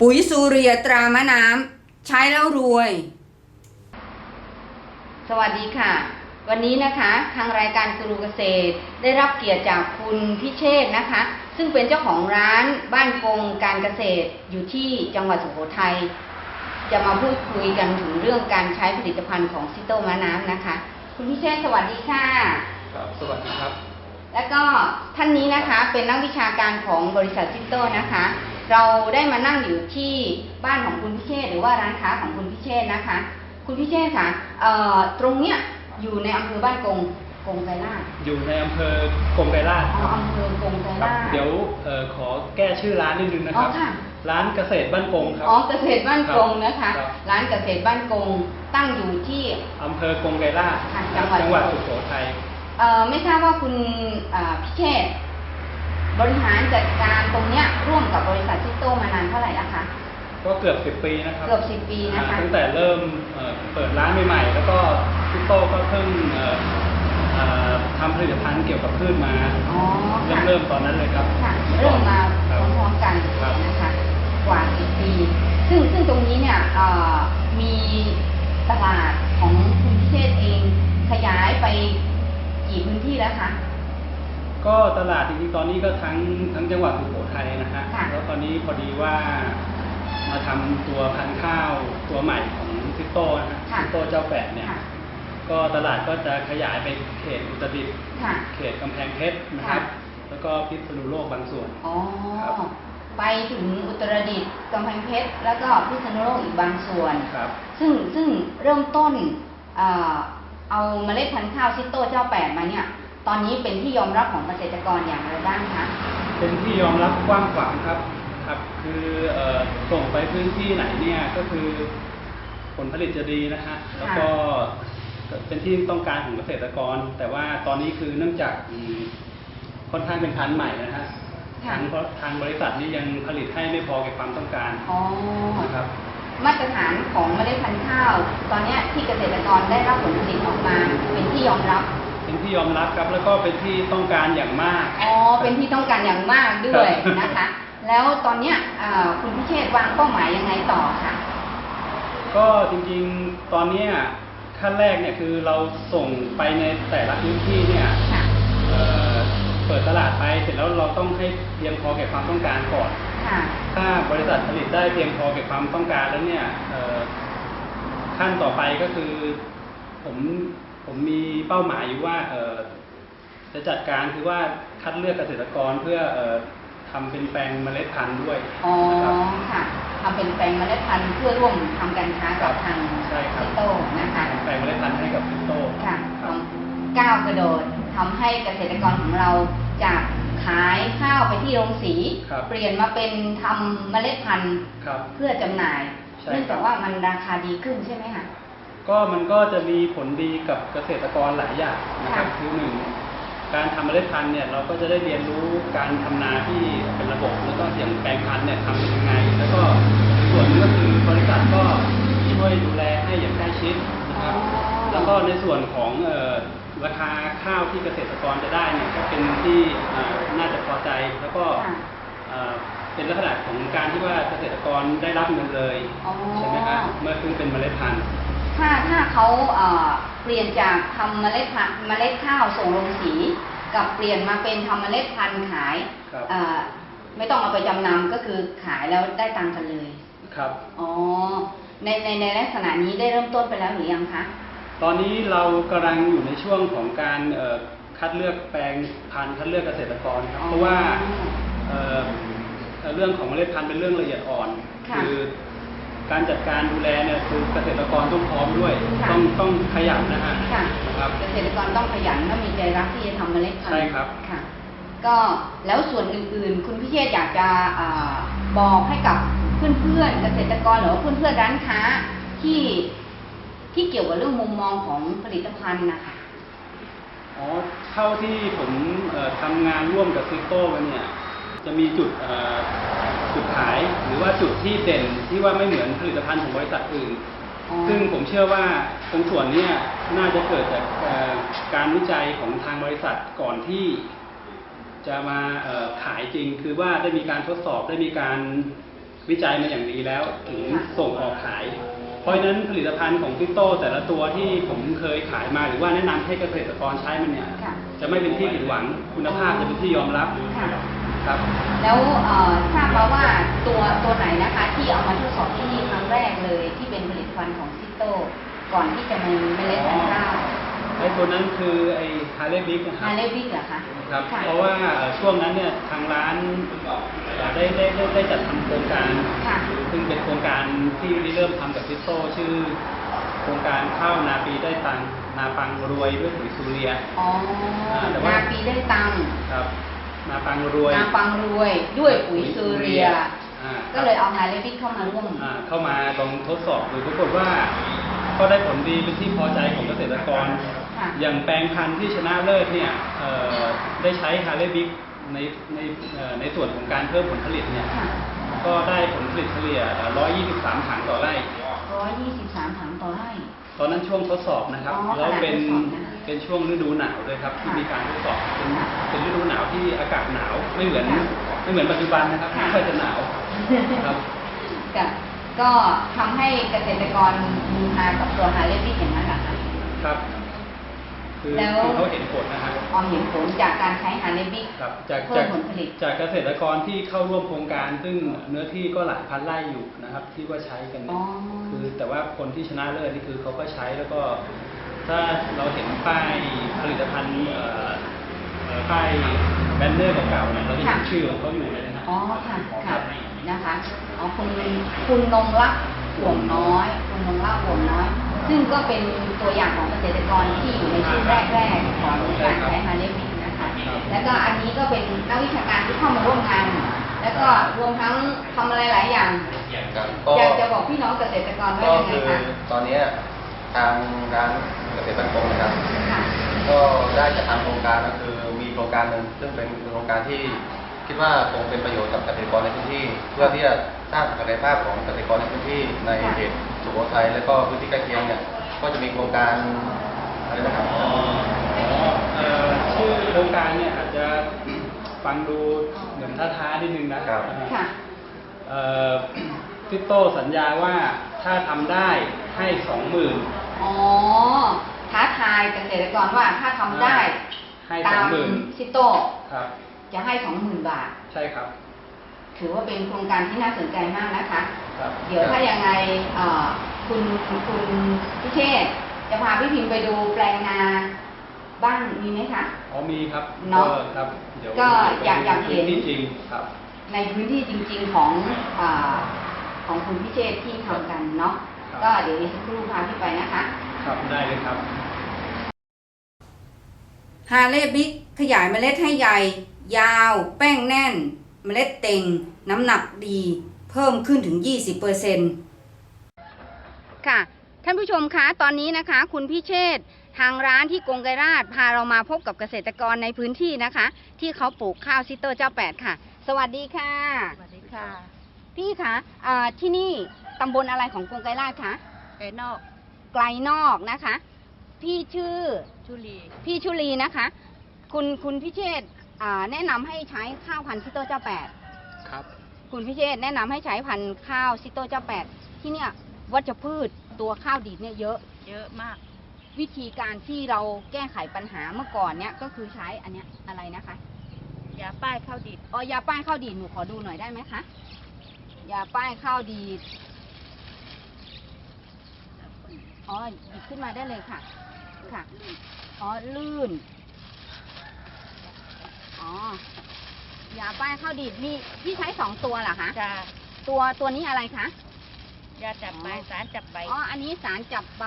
ปุ๋ยสูเรียตรามะน้ำใช้แล้วรวย สวัสดีค่ะ วันนี้นะคะทางรายการกรูเกษตร ได้รับเกียรติจากคุณพิเชษฐ์นะคะ ซึ่งเป็นเจ้าของร้านบ้านกงการเกษตรอยู่ที่จังหวัดสุโขทัยจะมาพูดคุยกันถึงเรื่องการใช้ผลิตภัณฑ์ของซิโตมะน้ำนะคะ คุณพิเชษฐ์สวัสดีค่ะครับสวัสดีครับ แล้วก็ท่านนี้นะคะเป็นนักวิชาการของบริษัทซิโต้นะคะ เราได้มานั่งอยู่ที่บ้านของคุณพิเชษฐ์หรือว่าร้านค้าของคุณพิเชษฐ์นะคะ คุณพิเชษฐ์ค่ะเอ่อตรงเนี้ยอยู่ในอำเภอบ้านกงกงไกรลาดอยู่ในอำเภอกรมไกรลาดอ๋คอรับอำเภอกงไกรครับลาดเดี๋ยวเอ่อขอแก้ชื่อร้านนิดนึงนะครับอ๋อค่ะร้านเกษตรบ้านกงครับอ๋อเกษตรบ้านกงนะคะครับร้านเกษตรบ้านกงตั้งอยู่ที่อำเภอกรมไกรลาดค่ะครับจัจังงหหวัวัดดสุโขทัยเอ่อไม่ทราบว่าคุณเอ่อพิเชษฐ์บริหารจัดการตรงเนี้ยร่วม กับบริษัทซิโต้มานานเท่าไหร่แล้วคะ ก็เกือบ10ปีนะครับเกือบสิบปีนะคะอ่าตั้งแต่เริ่มเอ่อเปิดร้านใหม่ๆแล้วก็พี่โต้ก็เพิ่งเอ่อเอ่อทำผลิตภัณฑ์เกี่ยวกับพืชมาอ๋อเริ่มค่ะเริ่มตอนนั้นเลยครับค่ะเริ่มมาคพรับ ร้อมๆกันครับ นะคะกว่าสิบปี ซึ่งซึ่งตรงนี้เนี่ยเอ่อมีตลาดของคุณพิเชษเองขยายไปกี่พื้นที่แล้วคะ ก็ตลาดจริงๆตอนนี้ก็ทั้งทั้งจังหวัดสุโข ทัยนะฮะค่ะ แล้วตอนนี้พอดีว่ามาทำตัวพันธุ์ข้าวตัวใหม่ของซิโต้นะฮะค่ะ ซิโต้เจ้าแปดเนี่ย ค่ะ ก็ตลาดก็จะขยายไปเขตอุตรดิตถ์ค่ะ เขตกำแพงเพชรนะครับ ค่ะ แล้วก็พิษณุโลกบางส่วน อ๋อ ครับ ไปถึงอุตรดิตถ์กำแพงเพชร แล้วก็พิษณุโลกอีกบางส่วน ครับ ซึ่งซึ่งเริ่มต้นเอ่อเอาเมล็ดพันธุ์ข้าวซิโต้เจ้าแปดมาเนี่ย ตอนนี้เป็นที่ยอมรับของเกษตรกรอย่างไรบ้างคะ เป็นที่ยอมรับกว้างขวางครับครับ คือเอ่อส่งไปพื้นที่ไหนเนี่ยก็คือผลผลิตจะดีนะฮะแล้วก็เป็นที่ต้องการของเกษตรกร แต่ว่าตอนนี้คือเนื่องจากอืมค่อนข้างเป็นพันธุ์ใหม่นะฮะค่ะทางทางบริษัทนี้ยังผลิตให้ไม่พอแก่ความต้องการอ๋อนะครับมาตรฐานของเมล็ดพันธุ์ข้าว ตอนเนี้ยที่เกษตรกรได้รับผลผลิตออกมา เป็นที่ยอมรับ เป็นที่ยอมรับครับแล้วก็เป็นที่ต้องการอย่างมาก อ๋อ เป็นที่ต้องการอย่างมากด้วยครับนะคะ แล้วตอนเนี้ยเอ่อคุณพิเชษฐ์วางเป้าหมายยังไงต่อคะก็จริงๆตอนเนี้ยขั้นแรกเนี่ยคือเราส่งไปในแต่ละพื้นที่เนี่ยค่ะเอ่อเปิดตลาดไปเสร็จแล้วเราต้องให้เพียงพอแก่ความต้องการก่อนค่ะถ้าบริษัทผลิตได้เพียงพอแก่ความต้องการแล้วเนี่ยเอ่อขั้นต่อไปก็คือผม ผมมีเป้าหมายอยู่ว่าเอ่อจะจัดการคือว่าคัดเลือกเกษตรกรเพื่อเอ่อทำเป็นแปลงเมล็ดพันธุ์ด้วยอ๋อนะครับค่ะทำเป็นแปลงเมล็ดพันธุ์เพื่อร่วมทำการค้ากับทางใช่ครับซิโต้นะคะแปลงเมล็ดพันธุ์ให้กับพิโต้ค่ะครับก้าวกระโดดทำให้เกษตรกรของเราจากขายข้าวไปที่โรงสีครับเปลี่ยนมาเป็นทำเมล็ดพันธุ์ครับเพื่อจำหน่ายใช่เนื่องครัจากบว่ามันราคาดีขึ้นใช่ไหมคะ ก็มันก็จะมีผลดีกับเกษตรกรหลายอย่างนะครับค่ะคือหนึ่งการทำเมล็ดพันธุ์เนี่ยเราก็จะได้เรียนรู้การทำนาที่เป็นระบบแล้วก็อย่างแปลงพันธุ์เนี่ยทำเป็นยังไง แล้วก็ส่วนหนึงก็คือบริษัทก็ช่วยดูแลให้อย่างใกล้ชิดนะครับ แล้วก็ในส่วนของเอ่อราคาข้าวที่เกษตรกรจะได้เนี่ยก็เป็นที่เอ่อน่าจะพอใจแล้วก็ค่ะเอ่อเป็นลักษณะของการที่ว่าเกษตรกรได้รับเงินเลยอ๋อใช่ไหมครับเมื่อซื้อเป็นเมล็ดพันธุ์ ถ้าถ้าเขาเอ่อเปลี่ยนจากทำเมล็ดพันธุ์เมล็ดข้าวส่งโรงสี กับเปลี่ยนมาเป็นทำเมล็ดพันธุ์ขายครับเอ่อไม่ต้องเอาไปจำนำก็คือขายแล้วได้ตังค์กันเลย ครับ อ๋อ ในในในลักษณะนี้ได้เริ่มต้นไปแล้วหรือยังคะ ตอนนี้เรากำลังอยู่ในช่วงของการเอ่อคัดเลือกแปลงพันธุ์คัดเลือกเกษตรกรครับอ๋อเพราะว่าเอ่อเอ่อเรื่องของเมล็ดพันธุ์เป็นเรื่องละเอียดอ่อนค่ะอ การจัดการดูแลเนี่ยคือเกษตรกรต้องพร้อมด้วย ค่ะต้องต้องขยันนะฮะค่ะ ครับ เกษตรกรต้องขยันและมีใจรักที่จะทำเมล็ดพันธุ์ใช่ครับ ค่ะ ก็แล้วส่วนอื่นๆ คุณพิเชษอยากจะอ่าบอกให้กับเพื่อนๆเกษตรกรหรือว่าเพื่อนๆร้านค้าที่ที่เกี่ยวกับเรื่องมุมมองของผลิตภัณฑ์นะคะ อ๋อเท่าที่ผมเอ่อทำงานร่วมกับซิโก้กันเนี่ย จะมีจุดเอ่อ จุดขาย หรือว่าจุดที่เด่นที่ว่าไม่เหมือนผลิตภัณฑ์ของบริษัทอื่นอ๋อซึ่งผมเชื่อว่าตรงส่วนเนี้น่าจะเกิดจากเอ่อการวิจัยของทางบริษัทก่อนที่ จะมาเอ่อขายจริง คือว่าได้มีการทดสอบได้มีการวิจัยมาอย่างดีแล้ว ถึงส่งออกขาย เพราะฉะนั้นผลิตภัณฑ์ของฟิโต้แต่ละตัวที่ผมเคยขายมาหรือว่าแนะนำให้เกษตรกรใช้มันเนี่ยค่ะจะไม่เป็นที่ผิดหวังคุณภาพจะเป็นที่ยอมรับค่ะครับ แล้วเอ่อทราบมาว่าตัวตัวไหนนะคะ ที่เอามาทดสอบที่นี่ครั้งแรกเลยที่เป็นผลิตภัณฑ์ของซิโต้ก่อนที่จะมีเมล็ดพันธุ์ข้าวไอ้ตัวนั้นคือไอ้ฮาร์เลย์บิ๊กนะครัฮาบเลวิกเหรอคะครับค่ะเพราะว่าเอ่อช่วงนั้นเนี่ยทางร้านเอ่อได้ได้ได้ได้จัดทำโครงการค่ะซึ่งเป็นโครงการที่เริ่มทำกับฟิโต้ชื่อโครงการข้าวนาปีได้ตังค์นาปังรวยด้วยปุ๋ยซูเรียอ๋ออ่าแต่ว่านาปีได้ตังค์ครับ นาปังรวย นาปังรวยด้วยปุ๋ยซูเรีย อ่าก็เลยเอาฮาเลวิกเข้ามาร่วม อ่าเข้ามาลองทดสอบดูปรากฏว่า ก็ได้ผลดีเป็นที่พอใจของเกษตรกร ค่ะ อย่างแปลงพันธุ์ที่ชนะเลิศเนี่ยเอ่อได้ใช้ฮาร์เลย์บิ๊กในในเอ่อในส่วนของการเพิ่มผลผลิตเนี่ยค่ะก็ได้ผลผลิตเฉลี่ย 123 ถังต่อไร่ ร้อยยี่สิบสามถังต่อไร่ ตอนนั้นช่วงทดสอบนะครับ อ๋อแล้วเป็นขณะทดสอบนะคะ เป็นช่วงฤดูหนาวด้วยครับที่ค่ะมีการทดสอบเป็นเป็นฤดูหนาวที่อากาศหนาวไม่เหมือนค่ะไม่เหมือนปัจจุบันนะครับค่ะไม่ค่อยจะหนาวครับค่ะก็ทำให้เกษตรกรมูฮากับตัวฮาเลวิกอย่างนั้นเหรอคะ ครับ คือแล้ว คือเขาเห็นผลนะฮะพอเห็นผลจากการใช้ฮาเลวิกครับจากเพิ่จามกผลผลิต จากเกษตรกรที่เข้าร่วมโครงการ ซึ่งเนื้อที่ก็หลายพันไร่อยู่นะครับ ที่ว่าใช้กันเนี่อ๋ยอคือแต่ว่าคนที่ชนะเลิศนี่คือเขาก็ใช้แล้วก็ ถ้าเราเห็นป้ายผลิตภัณฑ์เอ่อเอ่อป้ายแบนเนอร์เก่าๆเนี่ยเราจะเห็นค่ะ ชื่อของเขาอยู่เลยนะฮะอ๋อค่ะค่ะนะคะอ๋อคุณคุณนงรักห่วงน้อย คุณนงรักห่วงน้อย ซึ่งก็เป็นตัวอย่างของเกษตรกรที่อยู่ในช่วงแรกๆของการใช้ฮาเลวิกนะคะครับแล้วก็อันนี้ก็เป็นนักวิชาการที่เข้ามาร่วมงาน แล้วก็รวมทั้งทำอะไรหลายอย่าง ครับก็อยากจะบอกพี่น้องเกษตรกรว่าก็ยังไงคือคะ ตอนเนี้ยทางร้าน เกษตรบ้านโป่งนะครับค่ะก็ได้จัดทำโครงการก็คือมีโครงการหนึ่งซึ่งเป็นโครงการที่คิดว่าคงเป็นประโยชน์กับเกษตรกรในพื้นที่ เพื่อที่จะสร้างศักยภาพของเกษตรกรในพื้นที่ในค่ะเขตสุโขทัยและก็พื้นที่ใกล้เคียงเนี่ยก็จะมีโครงการอะไรนะครับเอ่อชื่อโครงการเนี่ยอาจจะฟังดูเหมือนท้าๆนิดนึงนะครับค่ะเอ่อฟิโต้สัญญาว่าถ้าทำได้ให้สองหมื่น อ๋อท้าทายเกษตรกรว่าถ้าทำได้ให้ตาม20,000ซิโต้ครับ จะให้สองหมื่นบาท ใช่ครับถือว่าเป็นโครงการที่น่าสนใจมากนะคะ ครับเดี๋ยวถ้ายังไงเอ่อคุณคุณพิเชษฐ์จะพาพี่พิมพ์ไปดูแปลงนาบ้างมีไหมคะ อ๋อมีครับเนาะครับ เดี๋ยวก็อยากอยากเห็น ที่จริงครับ ในพื้นที่จริงๆของอาของคุณพิเชษฐ์ที่ทำกันเนาะครับ ก็เดี๋ยวอีกสักครู่พาพี่ไปนะคะครับได้เลยครับ ฮาเล่บิ๊กขยายเมล็ดให้ใหญ่ ยาว แป้งแน่น เมล็ดเต็งน้ำหนักดี เพิ่มขึ้นถึง 20%ค่ะ ท่านผู้ชมคะ ตอนนี้นะคะ คุณพิเชษฐ์ทางร้านที่กรงไกรราชพาเรามาพบกับเกษตรกรในพื้นที่นะคะ ที่เขาปลูกข้าวซิสเตอร์เจ้าแปดค่ะ สวัสดีค่ะ สวัสดีค่ะ พี่คะอ่าที่นี่ ตำบลอะไรของกรงไกรราชคะไก่นอก ไกลนอกนะคะ พี่ชื่อชุลีพี่ชุลีนะคะ คุณคุณพิเชษฐ์อ่าแนะนำให้ใช้ข้าวพันธุ์ซิโตเจ้าแปดครับ คุณพิเชษฐ์แนะนำให้ใช้พันธุ์ข้าวซิโตเจ้าแปดที่เนี่ยวัชพืชตัวข้าวดีดเนี่ยเยอะ เยอะมาก วิธีการที่เราแก้ไขปัญหาเมื่อก่อนเนี่ยก็คือใช้อันเนี้ยอะไรนะคะยาป้ายข้าวดิบอ๋อยาป้ายข้าวดีดหนูขอดูหน่อยได้ไหมคะยาป้ายข้าวดีด อ๋อหยิบขึ้นมาได้เลยค่ะ ค่ะ อ๋อ ลื่น อ๋อ ยาป้ายข้าวดีดมีพี่ใช้สองตัวเหรอคะ จ้าตัวตัวนี้อะไรคะ ยาจับใบอ๋อ สารจับใบ อ๋อ อันนี้สารจับใบ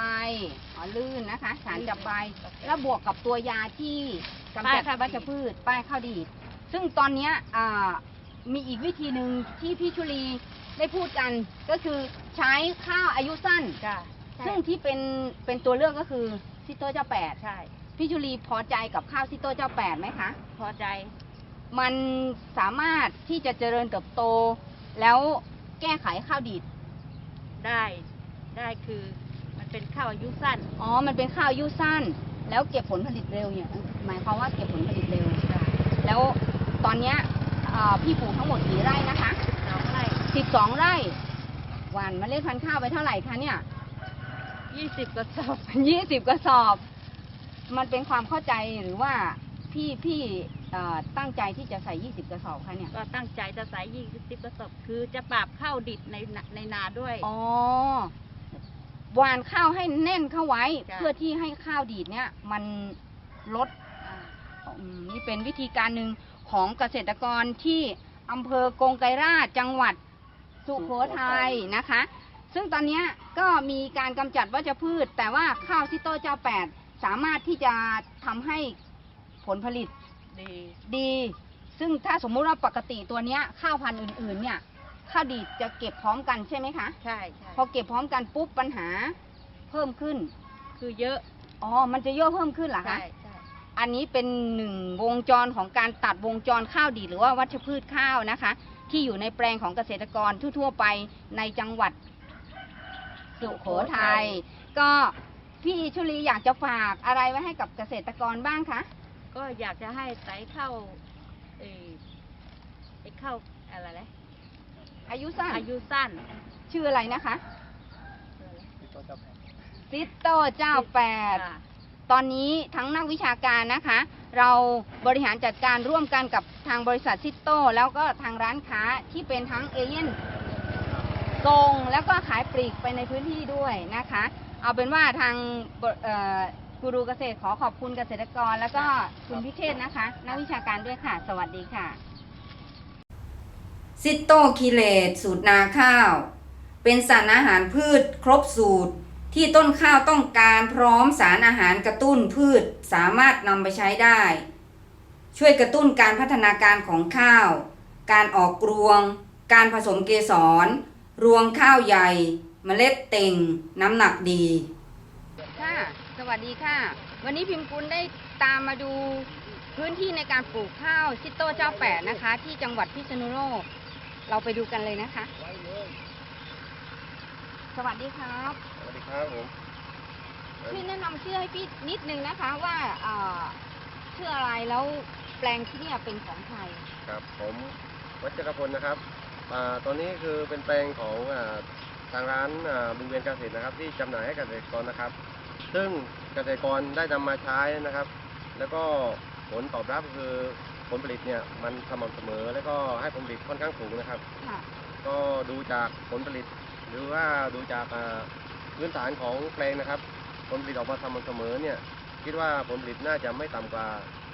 อ๋อ ลื่นนะคะ สารจับใบโอเคแล้วบวกกับตัวยาที่กำจัดป้ายข้าวดีด วัชพืช ป้ายข้าวดีด ซึ่งตอนเนี้ยอ่ามีอีกวิธีหนึ่งที่พี่ชุลีได้พูดกัน ก็คือใช้ข้าวอายุสั้น จ้ะใช่ ซึ่งที่เป็นเป็นตัวเลือกก็คือซิโต้เจ้าแปดใช่ พี่ชุลีพอใจกับข้าวซิโต้เจ้าแปดไหมคะ พอใจ มันสามารถที่จะเจริญเติบโต แล้วแก้ไขข้าวดีดได้ได้คือมันเป็นข้าวอายุสั้น อ๋อ มันเป็นข้าวอายุสั้น แล้วเก็บผลผลิตเร็วเนี่ย หมายความว่าเก็บผลผลิตเร็ว แล้วตอนเนี้ยเอ่อพี่ปลูกทั้งหมดกี่ไร่นะคะ สองไร่12ไร่ หว่านเมล็ดพันธุ์ข้าวไปเท่าไหร่คะเนี่ย ยี่สิบกระสอบ20กระสอบ มันเป็นความเข้าใจหรือว่าพี่พี่เอ่อตั้งใจที่จะใส่20กระสอบคะเนี่ยก็ตั้งใจจะใส่ยี่สิบกระสอบคือจะปรับข้าวดิดในนาในนาด้วย อ๋อหว่านข้าวให้แน่นเข้าไว้ จ้ะ เพื่อที่ให้ข้าวดีดเนี่ย มันลดาอืมนี่เป็นวิธีการหนึ่งของเกษตรกรที่อำเภอกงไกรราชจังหวัดสุโขทัยนะคะ ซึ่งตอนเนี้ยก็มีการกำจัดวัชพืช แต่ว่าข้าวซิโต้เจ้าแปดสามารถที่จะทำให้ผลผลิตดีดี ซึ่งถ้าสมมุติว่าปกติตัวเนี้ยข้าวพันธุ์อื่นๆ เนี่ยข้าวดีดจะเก็บพร้อมกันใช่ไหมคะใช่ใช่พอเก็บพร้อมกันปุ๊บปัญหาเพิ่มขึ้น คือเยอะอ๋อมันจะเยอะเพิ่มขึ้นเหรอคะใช่ใช่อันนี้เป็นหนึ่งวงจรของการตัดวงจรข้าวดีดหรือว่าวัชพืชข้าวนะคะ ที่อยู่ในแปลงของเกษตรกรทั่วๆไปในจังหวัด สุโขทัยก็พี่ชุลีอยากจะฝากอะไรไว้ให้กับเกษตรกรบ้างคะ ก็อยากจะให้ใส่ข้าวเออไอ้ข้าวอะไรนะอายุสั้นอายุสั้น ชื่ออะไรนะคะตัวเจ้าแผนซิโต้เจ้าแปดค่ะตอนนี้ทั้งนักวิชาการนะคะ เราบริหารจัดการร่วมกันกับทางบริษัทซิโต้แล้วก็ทางร้านค้าที่เป็นทั้งเอเย่น ส่งแล้วก็ขายปลีกไปในพื้นที่ด้วยนะคะ เอาเป็นว่าทางกูรูเกษตรขอขอบคุณเกษตรกร แล้วก็คุณพิเชษนะคะ นักวิชาการด้วยค่ะ สวัสดีค่ะ ซิโตคิเลตสูตรนาข้าว เป็นสารอาหารพืชครบสูตรที่ต้นข้าวต้องการพร้อมสารอาหารกระตุ้นพืชสามารถนำไปใช้ได้ ช่วยกระตุ้นการพัฒนาการของข้าว การออกรวง การผสมเกสร รวงข้าวใหญ่ เมล็ดเต่งน้ำหนักดี ค่ะ สวัสดีค่ะ วันนี้พิมพ์กุลได้ตามมาดูพื้นที่ในการปลูกข้าวซิโต้เจ้าแปดนะคะ ที่จังหวัดพิษณุโลก เราไปดูกันเลยนะคะ สวัสดีครับ สวัสดีครับผมพี่แนะนำชื่อให้พี่นิดนึงนะคะว่าเอ่อชื่ออะไรแล้วแปลงที่เนี่ยเป็นของใคร ครับ ผมวัชรพลนะครับอ่า ตอนนี้คือเป็นแปลงของอ่าทางร้านอ่าบึงเวียนเกษตรนะครับ ที่จำหน่ายให้เกษตรกรนะครับ ซึ่งเกษตรกรได้นำมาใช้นะครับ แล้วก็ผลตอบรับคือผลผลิตเนี่ยมันสม่ำเสมอ แล้วก็ให้ผลผลิตค่อนข้างสูงนะครับค่ะก็ดูจากผลผลิต หรือว่าดูจากอ่าพื้นฐานของแปลงนะครับ ผลผลิตออกมาสม่ำเสมอเนี่ย คิดว่าผลผลิตน่าจะไม่ต่ำกว่า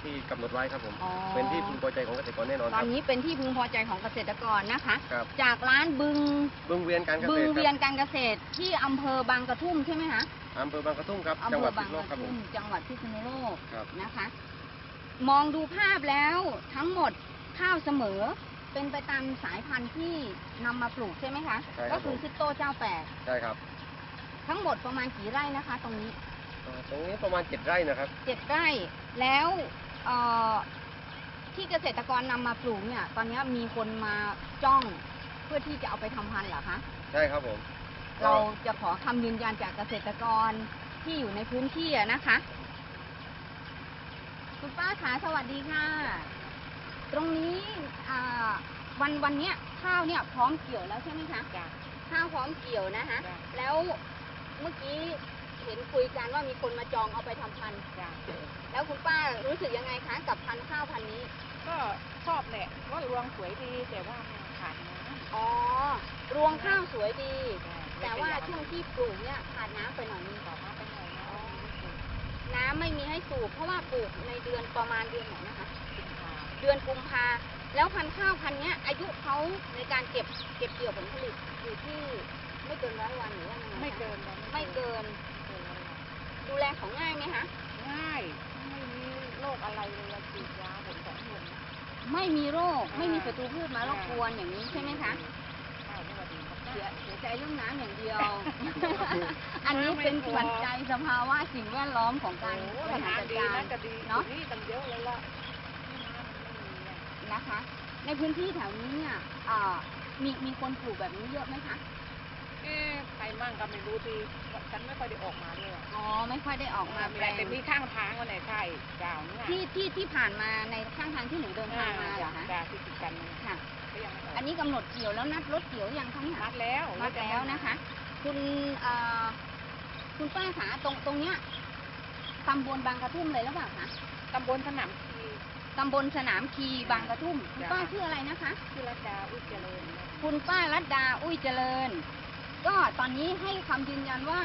ที่กำหนดไว้ครับผม อ๋อ เป็นที่พึงพอใจของเกษตรกรแน่นอนตคอรันบ นี้เป็นที่พึงพอใจของเกษตรกรนะคะ ครับ จากร้านบึงบึงเวียนการเกบึษงตรคเวียนรับการเกษตรที่อำเภอบางกระทุ่มใช่ไหมคะอำเภอบางกระทุ่มครับอำจังเภหวัอดบาพิงษณุโลกกระครับผทุ่มมจังหวัดพิษณุโลกครับ นะคะ มองดูภาพแล้วทั้งหมดข้าวเสมอ เป็นไปตามสายพันธุ์ที่นำมาปลูกใช่ไหมคะ ใช่คก็รับผคือมซิโต้เจ้าแปดใช่ครับทั้งหมดประมาณกี่ไร่นะคะ ตรงนี้ อ่าตรงนี้ประมาณเจ็ดไร่นะครับ เจ็ดไร่แล้วเอ่อที่เกษตรกรนำมาปลูกเนี่ย ตอนนี้มีคนมาจ้องเพื่อที่จะเอาไปทำพันธุ์เหรอคะใช่ครับผมเราจะขอคำยืนยันจากเกษตรกรที่อยู่ในพื้นที่อะนะคะ คุณป้าขาสวัสดีค่ะ ตรงนี้อ่าวันวันเนี้ยข้าวเนี่ยพร้อมเกี่ยวแล้วใช่ไหมคะจ้ะข้าวพร้อมเกี่ยวนะคะจ้ะแล้วเมื่อกี้ เห็นคุยกันว่ามีคนมาจองเอาไปทำพันธุ์จ้ะแล้วคุณป้ารู้สึกยังไงคะกับพันธุ์ข้าวพันธุ์นี้ ก็ชอบแหละว่ารวงสวยดีแต่ว่ามันขาดน้ำอ๋อ รวงข้าวสวยดีจ้ะแต่ว่าช่วงที่ปลูกเนี่ยขาดน้ำไปหน่อยนึงต่อมาไปหน่อยนะน้ำไม่มีให้สูบเพราะว่าปลูกในเดือนประมาณเดือนไหนนะคะสิงหาเดือนกุมภาแล้วพันธุ์ข้าวพันธุ์เนี้ยอายุเขาในการเก็บเก็บเกี่ยวผลผลิตอยู่ที่ไม่เกินร้อยวันหรือว่ายังไงคะไม่เกินนะไม่เกินเกินร้อยวันดู แลเขาง่ายไหมคะง่าย ไม่มีโรคอะไรเลยเราฉีดยาผลสองผลไม่มีโรคอ่าไม่มีศัตรูพืชมารบกวนอย่างนี้ใช่ไหมคะข้าวไม่ว่าดีครับเสียเสียใจเรื่องน้ำอย่างเดียว อันนี้เป็นปัจจัยสภาวะสิ่งแวดล้อมของการโอ้บริหารจัดดีการน่าจะดีเนาะนี่ตั้งเยอะเลยล่ะน้ำมันไม่มีอะนะคะ ในพื้นที่แถวนี้เนี่ยอ่ามีมีคนปลูกแบบนี้เยอะไหมคะ เอ๊ะใครมั่งก็ไม่รู้ทีฉันไม่ค่อยได้ออกมาเลยอะอ๋อ ไม่ค่อยได้ออกมาแปลงแต่มีข้างทางวันไหนใช่เจ้าเนี่ยที่ที่ที่ผ่านมาในข้างทางที่หนูเดินทางมาเหรอคะจ้าที่ติดกันนั่นน่ะค่ะ ก็ยังไม่ออกอันนี้กำหนดเกี่ยวแล้วนัดรถเกี่ยวยังคะเนี่ยนัดแล้วนัดแล้วนะคะ คุณเอ่อคุณป้าคะตรงตรงเนี้ยตำบลบางกระทุ่มเลยหรือเปล่าคะตำบลสนามทีตำบลสนามคีบางกระทุ่มคุณจ้ะป้าชื่ออะไรนะคะ ชื่อรัตดาอุจเจริญนะคุณป้ารัตดาอุ้ยเจริญ ก็ตอนนี้ให้คำยืนยันว่า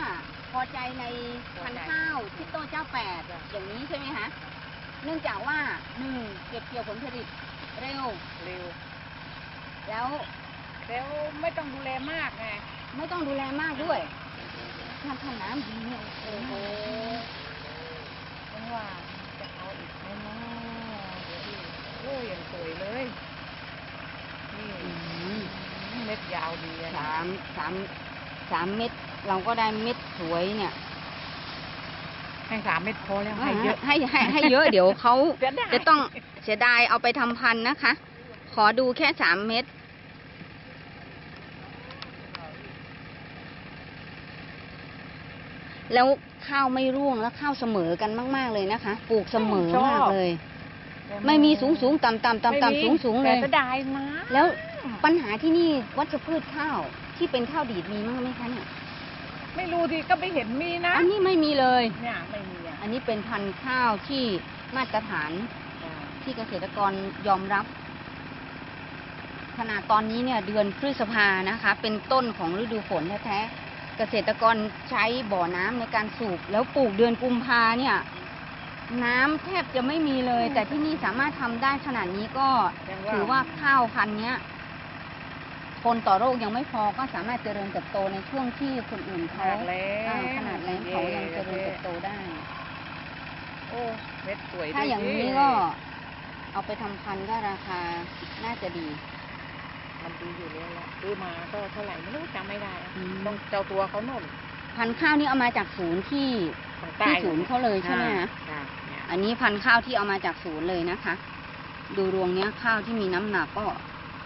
พอใจในพันธุ์ข้าวทิโต้เจ้าแปดอย่างนี้ใช่ไหมคะเนื่องจากว่าหนึ่งเก็บเกี่ยวผลผลิตเร็ว เร็วแล้วแล้วไม่ต้องดูแลมากไงไม่ต้องดูแลมากด้วยถ้าถ้าน้ำดีเนี่ยโอ้โหมันว่าจะเอาอีกไหมเนาะเดี๋ยวดิโอ้ยยังสวยเลยนี่อืมเม็ดยาวดีอะนะ สามสาม สามเม็ดเราก็ได้เม็ดสวยเนี่ยให้สามเม็ดพอแล้วให้เยอะให้ให้ให้เยอะเดี๋ยวเขาเสียดายจะต้องเสียดายเอาไปทำพันธุ์นะคะ ขอดูแค่สามเม็ดแล้วข้าวไม่ร่วงแล้วข้าวเสมอกันมาก ๆเลยนะคะ ปลูกเสมอมากเลย ไม่มีสูงสูงต่ำต่ำต่ำต่ำสูงสูงเลยแต่เสียดายนะแล้วปัญหาที่นี่วัชพืชข้าว ที่เป็นข้าวดีดมีมั้งไหมคะเนี่ยไม่รู้ดิก็ไม่เห็นมีนะอันนี้ไม่มีเลย เนี่ยไม่มีอะอันนี้เป็นพันธุ์ข้าวที่มาตรฐานที่เกษตรกรยอมรับ ขนาดตอนนี้เนี่ย เดือนพฤษภานะคะ เป็นต้นของฤดูฝนแท้ๆเกษตรกรใช้บ่อน้ำในการสูบ แล้วปลูกเดือนกุมภาเนี่ย น้ำแทบจะไม่มีเลย แต่ที่นี่สามารถทำได้ขนาดนี้ก็ยังถือว่าข้าวพันธุ์เนี้ย ทนต่อโรคยังไม่พอก็สามารถเจริญเติบโตในช่วงที่คนอื่นขาเขาดแล้อ่าวขนาดแรงเขายังเจริญเติบโตได้ โอ้เม็ดสวยถ้าด้วยอย่างสินี้ก็เอาไปทำพันธุ์ก็ราคาน่าจะดี มันดีอยู่แล้วแหละซื้อมาก็เท่าไหร่ไม่รู้จำไม่ได้อะอืมต้องเจ้าตัวเขาโน่นพันธุ์ข้าวนี่เอามาจากศูนย์ที่ทางใต้ที่ศูนย์เขาเลยใช่ไหมคะอ่าเนี่ยอันนี้พันธุ์ข้าวที่เอามาจากศูนย์เลยนะคะ ดูรวงเนี้ยข้าวที่มีน้ำหนักก็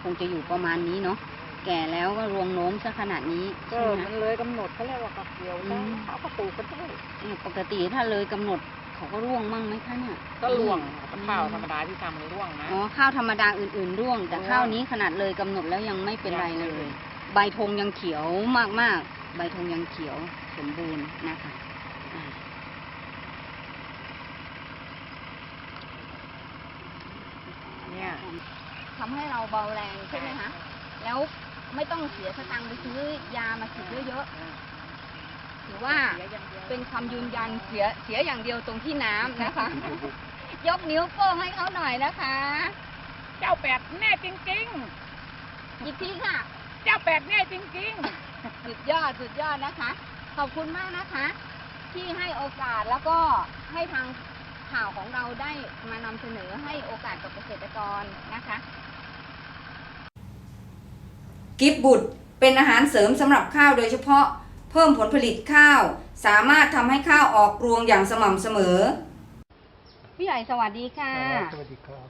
คงจะอยู่ประมาณนี้เนาะ แก่แล้วก็รวงโน้มซะขนาดนี้ก็ใช่ไหมมันคะเลยกำหนดเขาเรียกว่ากับเกี่ยวอืได้มเขาก็ปลูกกันด้วยเอ่อปกติถ้าเลยกำหนดเขาก็ร่วงมั่งไหมคะเนี่ยก็ร่วงอืมข้าวธรรมดาที่ทำมันร่วงนะอ๋อข้าวธรรมดาอื่นๆร่วง แต่ร่วงข้าวนี้ขนาดเลยกำหนดแล้วยังไม่เป็นไรเลย ใบธงยังเขียวมากๆ ใบธงยังเขียวสมบูรณ์นะคะอ่าเนี่ยทำให้เราเบาแรงใช่ไหมคะแล้ว ไม่ต้องเสียสตังค์ไปซื้อยามาฉีดเยอะๆถือว่าเสียอย่างดียวเป็นคำยืนยันเสียเสียอย่างเดียวตรงที่น้ำนะคะ ยกนิ้วโป้งให้เขาหน่อยนะคะ เจ้าแปดแน่จริง อีกทีค่ะ ๆ เจ้าแปดแน่จริง สุดยอดสุดยอดนะคะ ขอบคุณมากนะคะ ที่ให้โอกาสแล้วก็ให้ทางข่าวของเราได้มานำเสนอให้โอกาสกับเกษตรกรนะคะ กิฟบุตรเป็นอาหารเสริมสำหรับข้าวโดยเฉพาะ เพิ่มผลผลิตข้าว สามารถทำให้ข้าวออกรวงอย่างสม่ำเสมอ พี่ใหญ่สวัสดีค่ะ สวัสดีครับ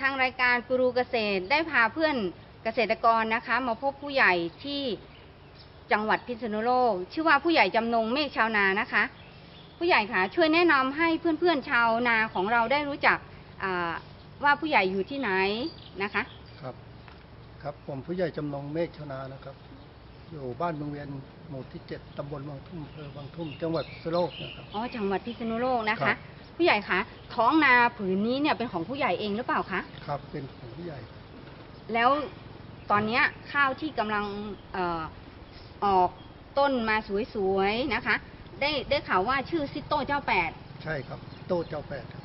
ทางรายการกูรูเกษตรได้พาเพื่อนเกษตรกรนะคะ มาพบผู้ใหญ่ที่จังหวัดพิษณุโลก ชื่อว่าผู้ใหญ่จำนงเมฆชาวนานะคะ ผู้ใหญ่คะช่วยแนะนำให้เพื่อนๆชาวนาของเราได้รู้จักอ่าว่าผู้ใหญ่อยู่ที่ไหนนะคะ ครับครับ ผมผู้ใหญ่จำนงเมฆชนานะครับ อยู่บ้านเมืองเวียนหมู่ที่เจ็ดตำบลบางทุ่มอำเภอบางทุ่ม จังหวัดพิษณุโลกนะครับ อ๋อจังหวัดพิษณุโลกนะครัคะ บ ผู้ใหญ่คะท้องนาผืนนี้เนี่ยเป็นของผู้ใหญ่เองหรือเปล่าคะครับ เป็นของผู้ใหญ่แล้วตอนเนี้ยข้าวที่กำลังเออออกต้นมาสวยๆนะคะ ได้ได้ข่าวว่าชื่อซิโต้เจ้าแปดใช่ครับ โต้เจ้าแปดครับ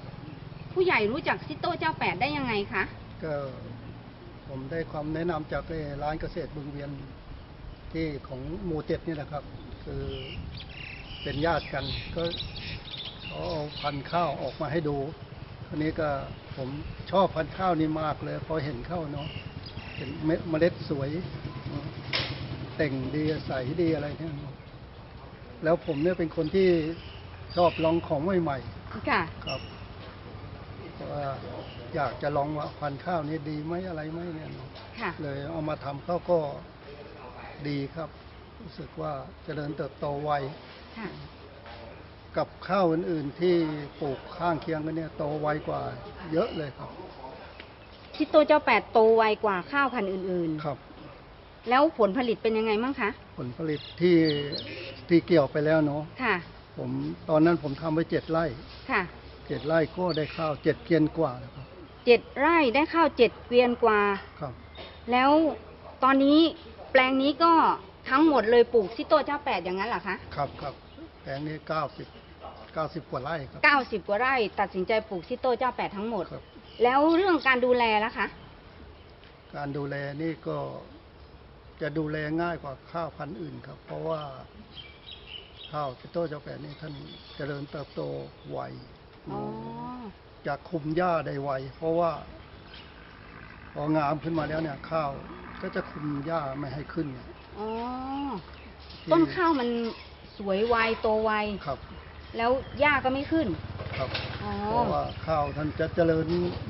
ผู้ใหญ่รู้จักซิโต้เจ้าแปดได้ยังไงคะก็ ผมได้ความแนะนำจากไอ้ร้านเกษตรเมืองเวียนที่ของหมู่เจ็ดนี่นะครับ คือเป็นญาติกันก็เขาเอาพันธุ์ข้าวออกมาให้ดูทีนี้ก็ผมชอบพันธุ์ข้าวนี้มากเลย พอเห็นเข้าเนาะเห็นเม็ดเมล็ดสวยเนอะแต่งดีใสดีอะไรเนี่ยเนอะแล้วผมเนี่ยเป็นคนที่ชอบลองของใหม่ๆค่ะครับเพราะว่า อยากจะลองว่าพันธุ์ข้าวนี้ดีไหมอะไรไหมเนี่ย ค่ะ เลยเอามาทำข้าวก็ดีครับ รู้สึกว่าเจริญเติบโตไวค่ะ กับข้าวอื่นๆที่ปลูกข้างเคียงกันเนี่ยโตไวกว่าเยอะเลยครับ ชิโตเจ้าแปดโตไวกว่าข้าวพันธุ์อื่นครับ ๆ แล้วผลผลิตเป็นยังไงบ้างคะ ผลผลิตที่ที่เกี่ยวไปแล้วเนาะค่ะ ผมตอนนั้นผมทำไว้เจ็ดไร่ค่ะ เจ็ดไร่ก็ได้ข้าวเจ็ดเกียนกว่านะครับ เจ็ดไร่ได้ข้าวเจ็ดเกวียนกว่า ครับ แล้วตอนนี้แปลงนี้ก็ทั้งหมดเลยปลูกซิโตเจ้าแปดอย่างนั้นเหรอคะครับครับแปลงนี้เก้าสิบเก้าสิบกว่าไร่ครับ เก้าสิบกว่าไร่ ตัดสินใจปลูกซิโตเจ้าแปดทั้งหมด ครับ แล้วเรื่องการดูแลล่ะคะ การดูแลนี่ก็จะดูแลง่ายกว่าข้าวพันธุ์อื่นครับ เพราะว่าข้าวพิโต้เจ้าแปดนี่ท่านเจริญเติบโตไวอ๋อ จะคุมหญ้าได้ไว เพราะว่าพองามขึ้นมาแล้วเนี่ย ข้าวก็จะคุมหญ้าไม่ให้ขึ้นเนี่ยอ๋อที่ต้นข้าวมันสวยไวโตไว ครับ แล้วหญ้าก็ไม่ขึ้น ครับอ๋อเพราะว่าข้าวท่านจะเจริญ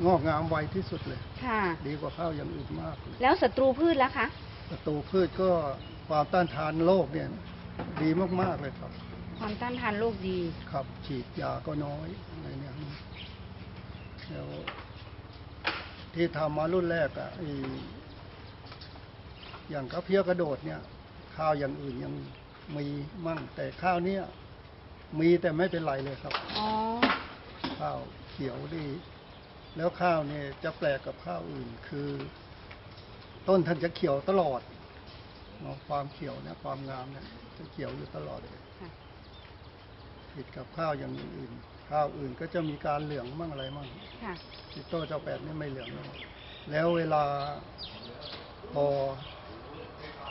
งอกงามไวที่สุดเลย ค่ะ ดีกว่าข้าวอย่างอื่นมากเลยแล้วศัตรูพืชล่ะคะศัตรูพืชก็ความต้านทานโรคเนี่ย ดีมากๆเลยครับ ความต้านทานโรคดี ครับ ฉีดยาก็น้อยอะไรเนี่ย แล้วที่ทำมารุ่นแรกอะไออย่างข้าวเพี้ยกระโดดเนี่ย ข้าวอย่างอื่นยังมีมั่ง แต่ข้าวเนี่ยมีแต่ไม่เป็นไรเลยครับอ๋อข้าวเขียวดีแล้วข้าวเนี่ยจะแปลกกับข้าวอื่น คือ ต้นท่านจะเขียวตลอดเนาะความเขียวเนี่ยความงามเนี่ยจะเขียวอยู่ตลอดเลยค่ะ ผิดกับข้าวอย่างอื่น ข้าวอื่นก็จะมีการเหลืองมั่งอะไรมั่งค่ะทิโต้เจ้าแปดนี่ไม่เหลืองเลยแล้วเวลาพอ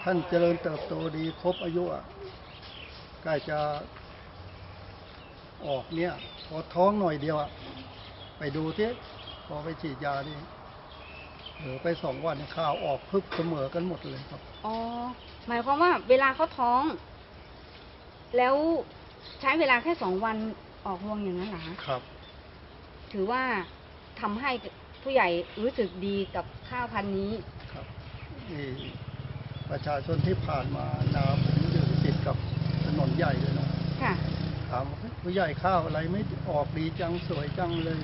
ท่านเจริญเติบโตดีครบอายุอะใกล้จะออกเนี่ย พอท้องหน่อยเดียวอะไปดูที่พอไปฉีดยานี่เหลือไปสองวันข้าวออกพึบเสมอกันหมดเลยครับ อ๋อ หมายความว่าเวลาเขาท้อง แล้ว ใช้เวลาแค่สองวันออกรวงอย่างนั้นเหรอคะครับ ถือว่าทำให้ผู้ใหญ่รู้สึกดีกับข้าวพันธุ์นี้ครับนี่ประชาชนที่ผ่านมานาผมอยู่ติดกับถนนใหญ่เลยเนาะค่ะถามว่าเฮ้ยผู้ใหญ่ข้าวอะไรไม่ออกดีจังสวยจังเลย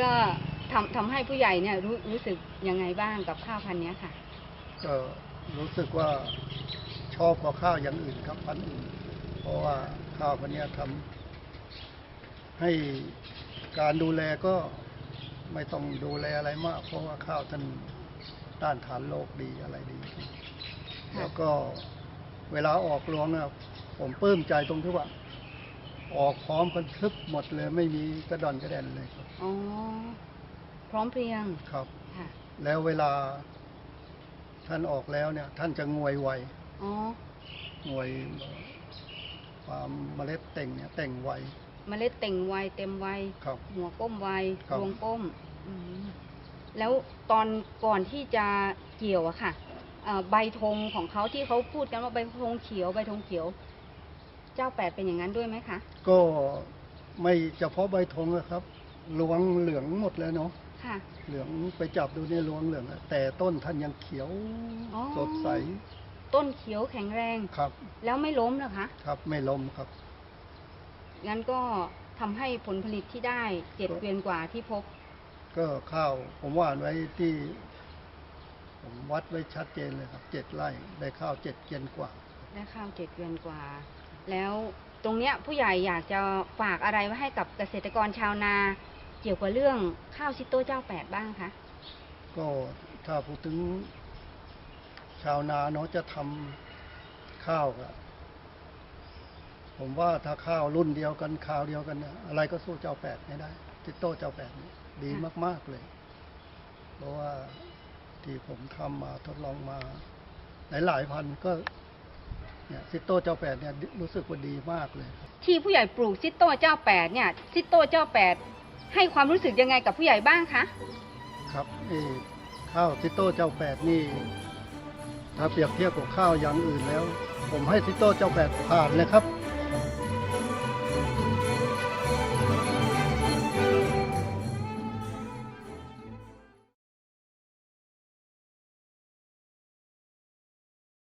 ก็ทำทำให้ผู้ใหญ่เนี่ยรู้รู้สึกยังไงบ้างกับข้าวพันธุ์เนี้ยค่ะ ก็รู้สึกว่าชอบกว่าข้าวอย่างอื่นครับพันธุ์อื่น เพราะว่าข้าวพันธุ์เนี้ยทำให้การดูแลก็ไม่ต้องดูแลอะไรมาก เพราะว่าข้าวท่านต้านทานโรคดีอะไรดี แล้วก็เวลาออกรวงนะผมปลื้มใจตรงที่ว่า ออกพร้อมกันทึบหมดเลยไม่มีกระดอนกระแดนเลยครับอ๋อพร้อมเพรียงครับค่ะแล้วเวลาท่านออกแล้วเนี่ย ท่านจะงวยไวอ๋องวย ความเมล็ดเต่งเนี่ยแต่งไว เมล็ดเต่งไวเต็มไวครับหัวก้มไวครับ รวงก้มอืมแล้วตอนก่อนที่จะเกี่ยวอะค่ะเอ่อใบธงของเขาที่เขาพูดกันว่าใบธงเขียวใบธงเขียว เจ้าแปดเป็นอย่างนั้นด้วยไหมคะก็ไม่เฉพาะใบธงนะครับรวงเหลืองหมดเลยเนาะค่ะ เหลืองไปจับดูเนี่ยรวงเหลืองอะแต่ต้นท่านยังเขียวอ๋อ สดใส ต้นเขียวแข็งแรง ครับ แล้วไม่ล้มเหรอคะ ครับไม่ล้มครับ งั้นก็ทำให้ผลผลิตที่ได้เจ็ดครับเกวียนกว่าที่พบ ก็ข้าวผมว่านไว้ที่ ผมวัดไว้ชัดเจนเลยครับเจ็ดไร่ได้ข้าวเจ็ดเกียนกว่า ได้ข้าวเจ็ดเกวียนกว่า แล้วตรงเนี้ยผู้ใหญ่อยากจะฝากอะไรไว้ให้กับเกษตรกรชาวนา เกี่ยวกับเรื่องข้าวซิโต้เจ้าแปดบ้างคะ ก็ถ้าพูดถึง ชาวนาเนาะจะทำข้าวครับผมว่าถ้าข้าวรุ่นเดียวกันข้าวเดียวกันเนี่ยอะไรก็สู้เจ้าแปดไม่ได้ทิโต้เจ้าแปดนี่ดีมาก ๆเลย เพราะว่าที่ผมทำมาทดลองมา หลายๆพันก็เนี่ยซิตโต้เจ้าแปดเนี่ยรู้สึกว่าดีมากเลย ที่ผู้ใหญ่ปลูกซิตโต้เจ้าแปดเนี่ยซิตโต้เจ้าแปดให้ความรู้สึกยังไงกับผู้ใหญ่บ้างคะ ครับเอข้าวซิตโต้เจ้าแปดนี่ ถ้าเปรียบเทียบกับข้าวอย่างอื่นแล้ว ผมให้ทิโต้เจ้าแปดผ่านนะครับ